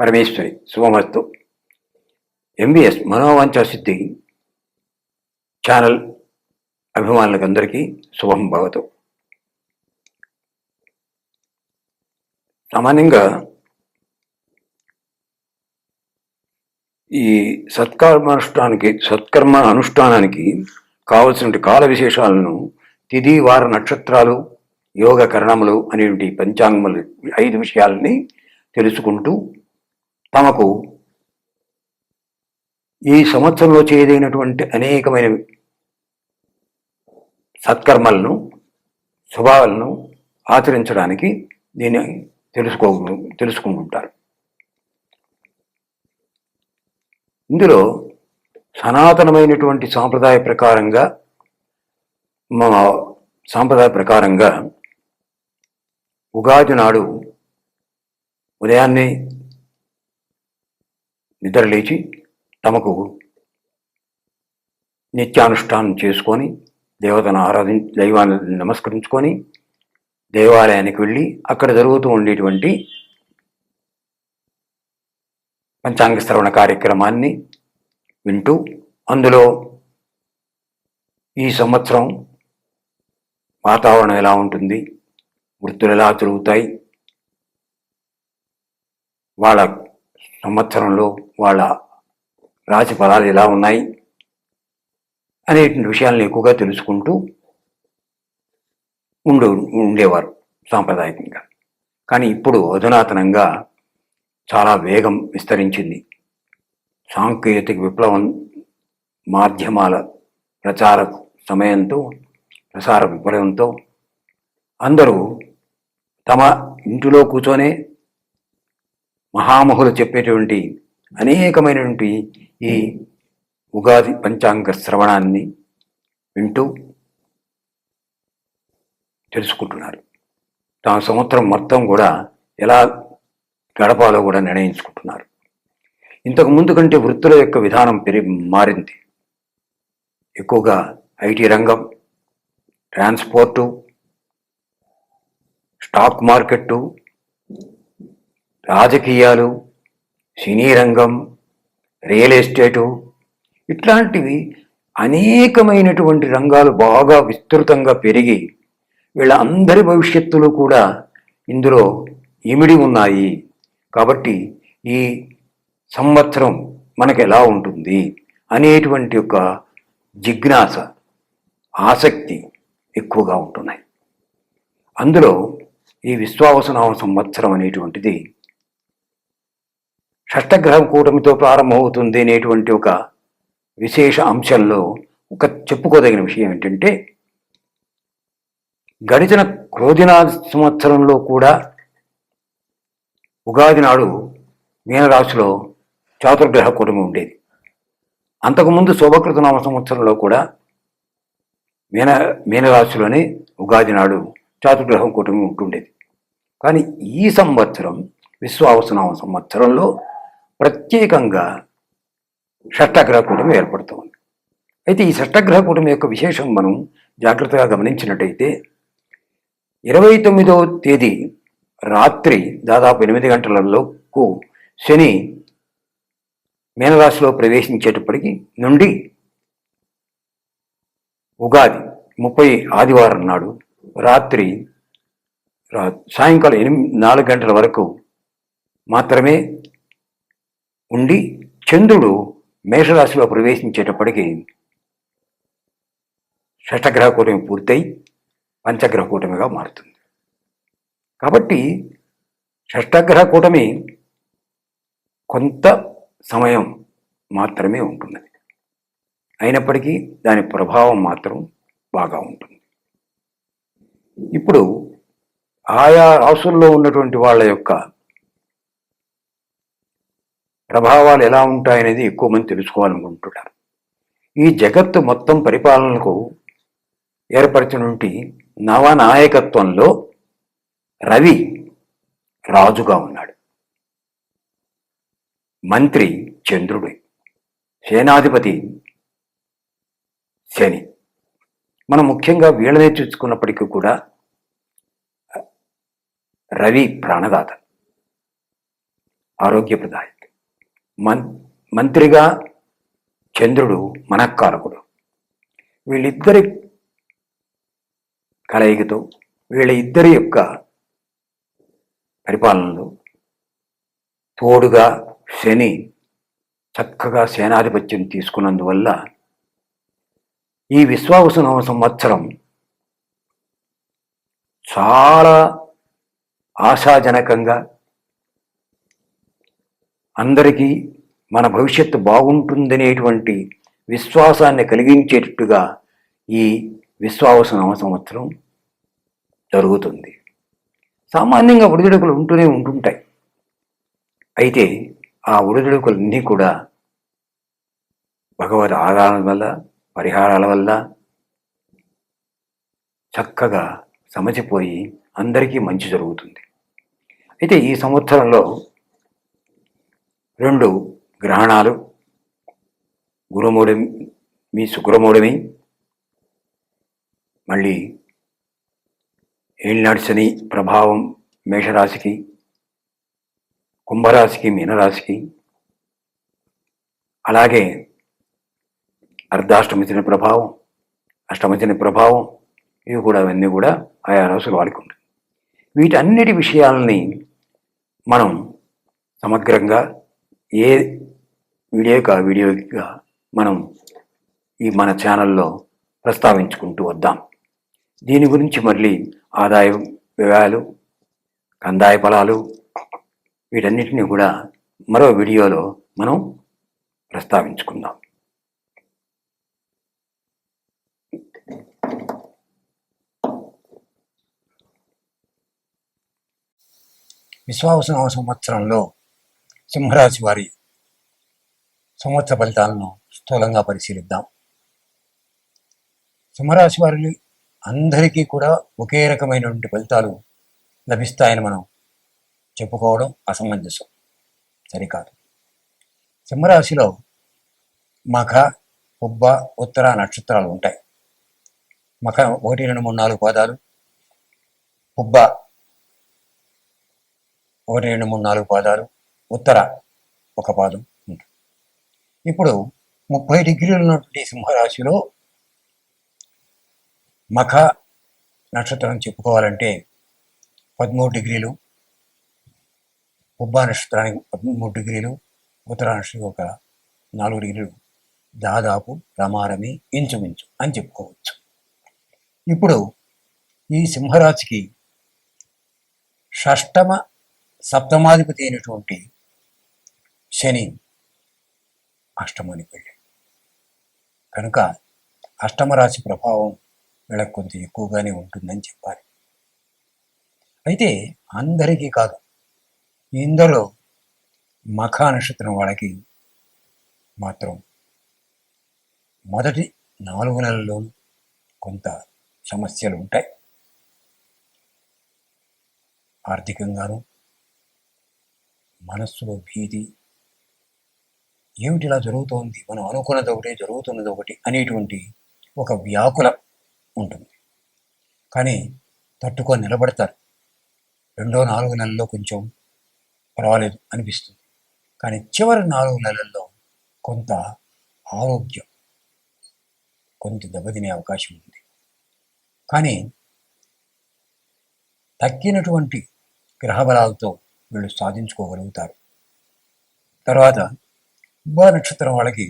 పరమేశ్వరి శుభమస్తు. MBS మనోవంచ సిద్ధి channel అభిమానులకు అందరికీ శుభం భవతు. సామాన్యంగా ఈ సత్కర్మానుష్ఠానికి సత్కర్మ అనుష్ఠానానికి కావలసిన కాల విశేషాలను తిది వార నక్షత్రాలు యోగ కరణములు అనేటువంటి పంచాంగములు ఐదు విషయాలని తెలుసుకుంటూ తమకు ఈ సంవత్సరంలో చేయదగినటువంటి అనేకమైన సత్కర్మలను శుభాలను ఆచరించడానికి దీన్ని తెలుసుకో తెలుసుకుంటుంటారు. ఇందులో సనాతనమైనటువంటి సాంప్రదాయ ప్రకారంగా మా సాంప్రదాయ ప్రకారంగా ఉగాది నాడు ఉదయాన్నే నిద్రలేచి తమకు నిత్యానుష్ఠానం చేసుకొని దేవతను ఆరాధి దైవాన్ని నమస్కరించుకొని దేవాలయానికి వెళ్ళి అక్కడ జరుగుతూ ఉండేటువంటి పంచాంగ శ్రవణ కార్యక్రమాన్ని వింటూ అందులో ఈ సంవత్సరం వాతావరణం ఎలా ఉంటుంది వృత్తులు ఎలా జరుగుతాయి వాళ్ళ సంవత్సరంలో వాళ్ళ రాశి ఫలాలు ఎలా ఉన్నాయి అనేటువంటి విషయాలను ఎక్కువగా తెలుసుకుంటూ ఉండు ఉండేవారు సాంప్రదాయకంగా. కానీ ఇప్పుడు అధునాతనంగా చాలా వేగం విస్తరించింది. సాంకేతిక విప్లవం మాధ్యమాల ప్రచార సమయంతో ప్రసార విప్లవంతో అందరూ తమ ఇంటిలో కూర్చొనే మహామహులు చెప్పేటువంటి అనేకమైనటువంటి ఈ ఉగాది పంచాంగ శ్రవణాన్ని వింటూ తెలుసుకుంటున్నారు. తమ సంవత్సరం మొత్తం కూడా ఎలా గడపాలో కూడా నిర్ణయించుకుంటున్నారు. ఇంతకు ముందు కంటే వృత్తుల యొక్క విధానం పెరిగి మారింది. ఎక్కువగా ఐటీ రంగం ట్రాన్స్పోర్టు స్టాక్ మార్కెట్టు రాజకీయాలు సినీ రంగం రియల్ ఎస్టేటు ఇట్లాంటివి అనేకమైనటువంటి రంగాలు బాగా విస్తృతంగా పెరిగి వీళ్ళ అందరి భవిష్యత్తులు కూడా ఇందులో ఇమిడి ఉన్నాయి. కాబట్టి ఈ సంవత్సరం మనకు ఎలా ఉంటుంది అనేటువంటి ఒక జిజ్ఞాస ఆసక్తి ఎక్కువగా ఉంటున్నాయి. అందులో ఈ విశ్వావసనామ సంవత్సరం అనేటువంటిది షష్టగ్రహం కూటమితో ప్రారంభమవుతుంది అనేటువంటి ఒక విశేష అంశంలో ఒక చెప్పుకోదగిన విషయం ఏంటంటే గడిచిన క్రోధినా సంవత్సరంలో కూడా ఉగాది నాడు మీనరాశిలో చాతుర్గ్రహ కూటమి ఉండేది. అంతకుముందు శోభకృతనామ సంవత్సరంలో కూడా మీన మీనరాశిలోనే ఉగాది నాడు చాతుర్గ్రహం కూటమి ఉంటుండేది. కానీ ఈ సంవత్సరం విశ్వావసనామ సంవత్సరంలో ప్రత్యేకంగా షష్టగ్రహ కూటమి ఏర్పడుతుంది అయితే ఈ షష్టగ్రహ కూటమి యొక్క విశేషం మనం జాగ్రత్తగా గమనించినట్టయితే ఇరవై తొమ్మిదవ తేదీ రాత్రి దాదాపు ఎనిమిది గంటలలోకు శని మీనరాశిలో ప్రవేశించేటప్పటికి నుండి ఉగాది ముప్పై ఆదివారం నాడు రాత్రి సాయంకాలం ఎనిమిది నాలుగు గంటల వరకు మాత్రమే ఉండి చంద్రుడు మేషరాశిలో ప్రవేశించేటప్పటికీ షష్టగ్రహ కూటమి పూర్తయి పంచగ్రహ కూటమిగా మారుతుంది. కాబట్టి షష్టగ్రహ కూటమి కొంత సమయం మాత్రమే ఉంటున్నది అయినప్పటికీ దాని ప్రభావం మాత్రం బాగా ఉంటుంది. ఇప్పుడు ఆయా రాసుల్లో ఉన్నటువంటి వాళ్ళ యొక్క ప్రభావాలు ఎలా ఉంటాయనేది ఎక్కువ మంది తెలుసుకోవాలనుకుంటున్నారు. ఈ జగత్తు మొత్తం పరిపాలనకు ఏర్పరిచినటువంటి నవనాయకత్వంలో రవి రాజుగా ఉన్నాడు. మంత్రి చంద్రుడు సేనాధిపతి శని. మనం ముఖ్యంగా వీళ్ళనే చూసుకున్నప్పటికీ కూడా రవి ప్రాణదాత ఆరోగ్యప్రదాయం. మన్ మంత్రిగా చంద్రుడు మనక్కారకుడు వీళ్ళిద్దరి కలయికతో వీళ్ళ ఇద్దరి యొక్క పరిపాలనలో తోడుగా శని చక్కగా సేనాధిపత్యం తీసుకున్నందువల్ల ఈ విశ్వావసనవ సంవత్సరం చాలా ఆశాజనకంగా అందరికీ మన భవిష్యత్తు బాగుంటుందనేటువంటి విశ్వాసాన్ని కలిగించేటట్టుగా ఈ విశ్వావసనవ సంవత్సరం జరుగుతుంది. సామాన్యంగా ఒడిదుడుకులు ఉంటూనే ఉంటుంటాయి. అయితే ఆ ఒడిదుడుకులన్నీ కూడా భగవద్ ఆరాధన వల్ల పరిహారాల వల్ల చక్కగా సమచిపోయి అందరికీ మంచి జరుగుతుంది. అయితే ఈ సంవత్సరంలో రెండు గ్రహణాలు గురుమూడమి మీ శుక్రమూఢమి మళ్ళీ ఏళ్ళనాడు శని ప్రభావం మేషరాశికి కుంభరాశికి మీనరాశికి అలాగే అర్ధాష్టమిచిన ప్రభావం అష్టమచిన ప్రభావం ఇవి కూడా అవన్నీ కూడా ఆయా రాసులు వాడికి ఉంటుంది వీటన్నిటి విషయాలని మనం సమగ్రంగా ఏ వీడియోకి ఆ వీడియోగా మనం ఈ మన ఛానల్లో ప్రస్తావించుకుంటూ వద్దాం. దీని గురించి మళ్ళీ ఆదాయ వ్యయాలు కందాయ ఫలాలు వీటన్నిటిని కూడా మరో వీడియోలో మనం ప్రస్తావించుకుందాం. విశ్వాసం సంవత్సరంలో సింహరాశి వారి సంవత్సర ఫలితాలను స్థూలంగా పరిశీలిద్దాం. సింహరాశి వారి అందరికీ కూడా ఒకే రకమైనటువంటి ఫలితాలు లభిస్తాయని మనం చెప్పుకోవడం అసమంజసం. సరికాదు. సింహరాశిలో మఖ ఉబ్బ ఉత్తర నక్షత్రాలు ఉంటాయి. మఖ ఒకటి రెండు మూడు నాలుగు పాదాలు ఉబ్బ ఒకటి రెండు మూడు నాలుగు పాదాలు ఉత్తర ఒక పాదం ఉంటుంది. ఇప్పుడు ముప్పై డిగ్రీలు ఉన్నటువంటి సింహరాశిలో మఖ నక్షత్రం చెప్పుకోవాలంటే పదమూడు డిగ్రీలు ఉబ్బా నక్షత్రానికి పదమూడు డిగ్రీలు ఉత్తర నక్షత్రం ఒక నాలుగు డిగ్రీలు దాదాపు రమారమి ఇంచుమించు అని చెప్పుకోవచ్చు. ఇప్పుడు ఈ సింహరాశికి షష్టమ సప్తమాధిపతి అయినటువంటి శని అష్టమానికి వెళ్ళి కనుక అష్టమరాశి ప్రభావం వీళ్ళకి కొంచెం ఎక్కువగానే ఉంటుందని చెప్పాలి. అయితే అందరికీ కాదు ఇందులో మఖ నక్షత్రం వాళ్ళకి మాత్రం మొదటి నాలుగు నెలల్లో కొంత సమస్యలు ఉంటాయి. ఆర్థికంగాను మనస్సులో భీతి ఏమిటి ఇలా జరుగుతోంది? మనం అనుకున్నది ఒకటి జరుగుతున్నది ఒకటి అనేటువంటి ఒక వ్యాకులం ఉంటుంది. కానీ తట్టుకొని నిలబడతారు. రెండో నాలుగు నెలల్లో కొంచెం పర్వాలేదు అనిపిస్తుంది. కానీ చివరి నాలుగు నెలల్లో కొంత ఆరోగ్యం కొంత దెబ్బతినే అవకాశం ఉంది. కానీ తగ్గినటువంటి గ్రహబలాలతో వీళ్ళు సాధించుకోగలుగుతారు. తర్వాత ఉబ్బా నక్షత్రం వాళ్ళకి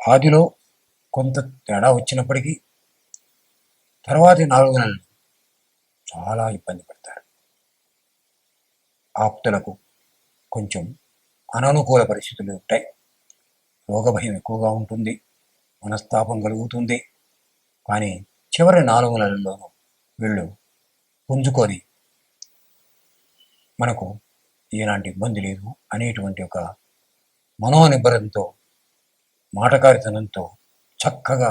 ఆదిలో కొంత తేడా వచ్చినప్పటికీ తర్వాతి నాలుగు నెలలు చాలా ఇబ్బంది పడతారు. ఆప్తులకు కొంచెం అననుకూల పరిస్థితులు ఉంటాయి. రోగభయం ఎక్కువగా ఉంటుంది. మనస్తాపం కలుగుతుంది. కానీ చివరి నాలుగు నెలల్లోనూ వీళ్ళు పుంజుకొని మనకు ఎలాంటి ఇబ్బంది లేదు అనేటువంటి ఒక మనోనిబ్బరంతో మాటకారితనంతో చక్కగా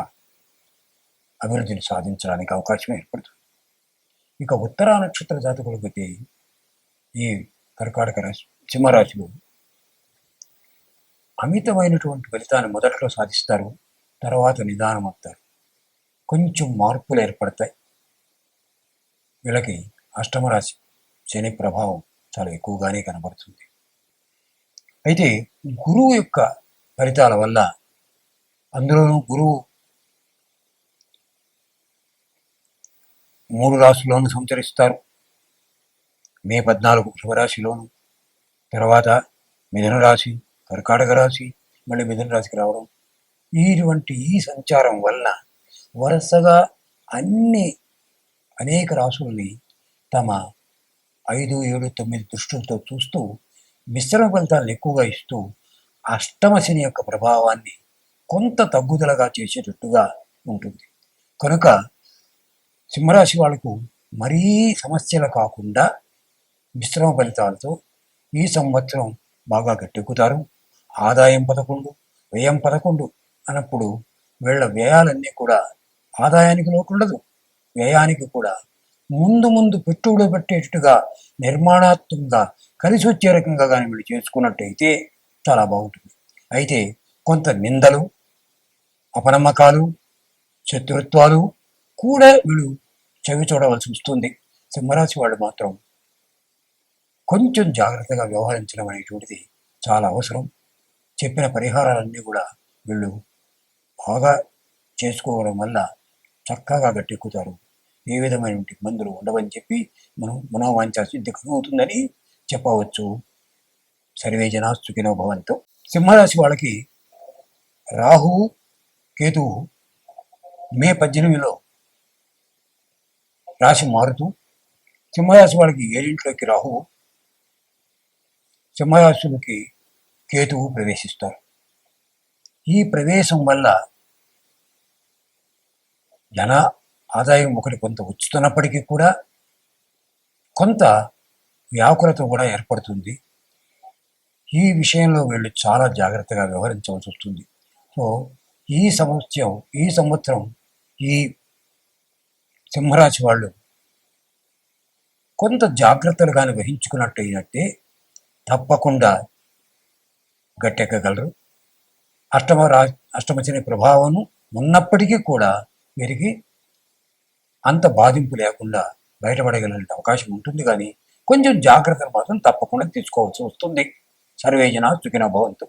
అభివృద్ధిని సాధించడానికి అవకాశం ఏర్పడుతుంది. ఇక ఉత్తరా నక్షత్ర జాతకులకైతే ఈ కర్కాటక రాశి సింహరాశులు అమితమైనటువంటి ఫలితాన్ని మొదట్లో సాధిస్తారు తర్వాత నిదానం అవుతారు కొంచెం మార్పులు ఏర్పడతాయి. వీళ్ళకి అష్టమరాశి శని ప్రభావం చాలా ఎక్కువగానే కనబడుతుంది. అయితే గురువు యొక్క ఫలితాల వల్ల అందులోనూ గురువు మూడు రాశుల్లోనూ సంచరిస్తారు. మే పద్నాలుగు శుభరాశిలోను తర్వాత మిథున రాశి కర్కాటక రాశి మళ్ళీ మిథున రాశికి రావడం. ఇటువంటి ఈ సంచారం వలన వరుసగా అన్ని అనేక రాశుల్ని తమ ఐదు ఏడు తొమ్మిది దృష్టిలతో చూస్తూ మిశ్రమ ఫలితాలను ఎక్కువగా ఇస్తూ అష్టమ శని యొక్క ప్రభావాన్ని కొంత తగ్గుదలగా చేసేటట్టుగా ఉంటుంది. కనుక సింహరాశి వాళ్ళకు మరీ సమస్యలు కాకుండా మిశ్రమ ఫలితాలతో ఈ సంవత్సరం బాగా గట్టెక్కుతారు. ఆదాయం పదకొండు వ్యయం పదకొండు అన్నప్పుడు వీళ్ళ వ్యయాలన్నీ కూడా ఆదాయానికి లోటు ఉండదు వ్యయానికి కూడా ముందు ముందు పెట్టుబడి పెట్టేటట్టుగా నిర్మాణాత్మకంగా కలిసి వచ్చే రకంగా కానీ వీళ్ళు చేసుకున్నట్టయితే చాలా బాగుంటుంది. అయితే కొంత నిందలు అపనమ్మకాలు శత్రుత్వాలు కూడా వీళ్ళు చెవి చూడవలసి వస్తుంది. సింహరాశి వాళ్ళు మాత్రం కొంచెం జాగ్రత్తగా వ్యవహరించడం అనేటువంటిది చాలా అవసరం. చెప్పిన పరిహారాలన్నీ కూడా వీళ్ళు బాగా చేసుకోవడం వల్ల చక్కగా గట్టెక్కుతారు. ఏ విధమైన ఇబ్బందులు ఉండవని చెప్పి మనం మనోవాంఛ సిద్ధికం అవుతుందని చెప్పవచ్చు. సర్వే జనాస్తుకినో భవంతో. సింహరాశి వాళ్ళకి రాహువు కేతువు మే పద్దెనిమిదిలో రాశి మారుతూ సింహరాశి వాళ్ళకి ఏడింట్లోకి రాహువు సింహరాశులకి కేతువు ప్రవేశిస్తారు. ఈ ప్రవేశం వల్ల జన ఆదాయం ఒకటి కొంత వచ్చుతున్నప్పటికీ కూడా కొంత వ్యాకులత కూడా ఏర్పడుతుంది. ఈ విషయంలో వీళ్ళు చాలా జాగ్రత్తగా వ్యవహరించవలసి వస్తుంది. సో ఈ సంవత్సరం ఈ సంవత్సరం ఈ సింహరాశి వాళ్ళు కొంత జాగ్రత్తలు కానీ వహించుకున్నట్టు అయినట్టే తప్పకుండా గట్టెక్కగలరు. అష్టమ రా అష్టమచని ప్రభావం ఉన్నప్పటికీ కూడా వీరికి అంత బాధింపు లేకుండా బయటపడగలిగే అవకాశం ఉంటుంది కానీ కొంచెం జాగ్రత్తలు మాత్రం తప్పకుండా తీసుకోవాల్సి వస్తుంది. సర్వేజన సుఖిన భవంతు.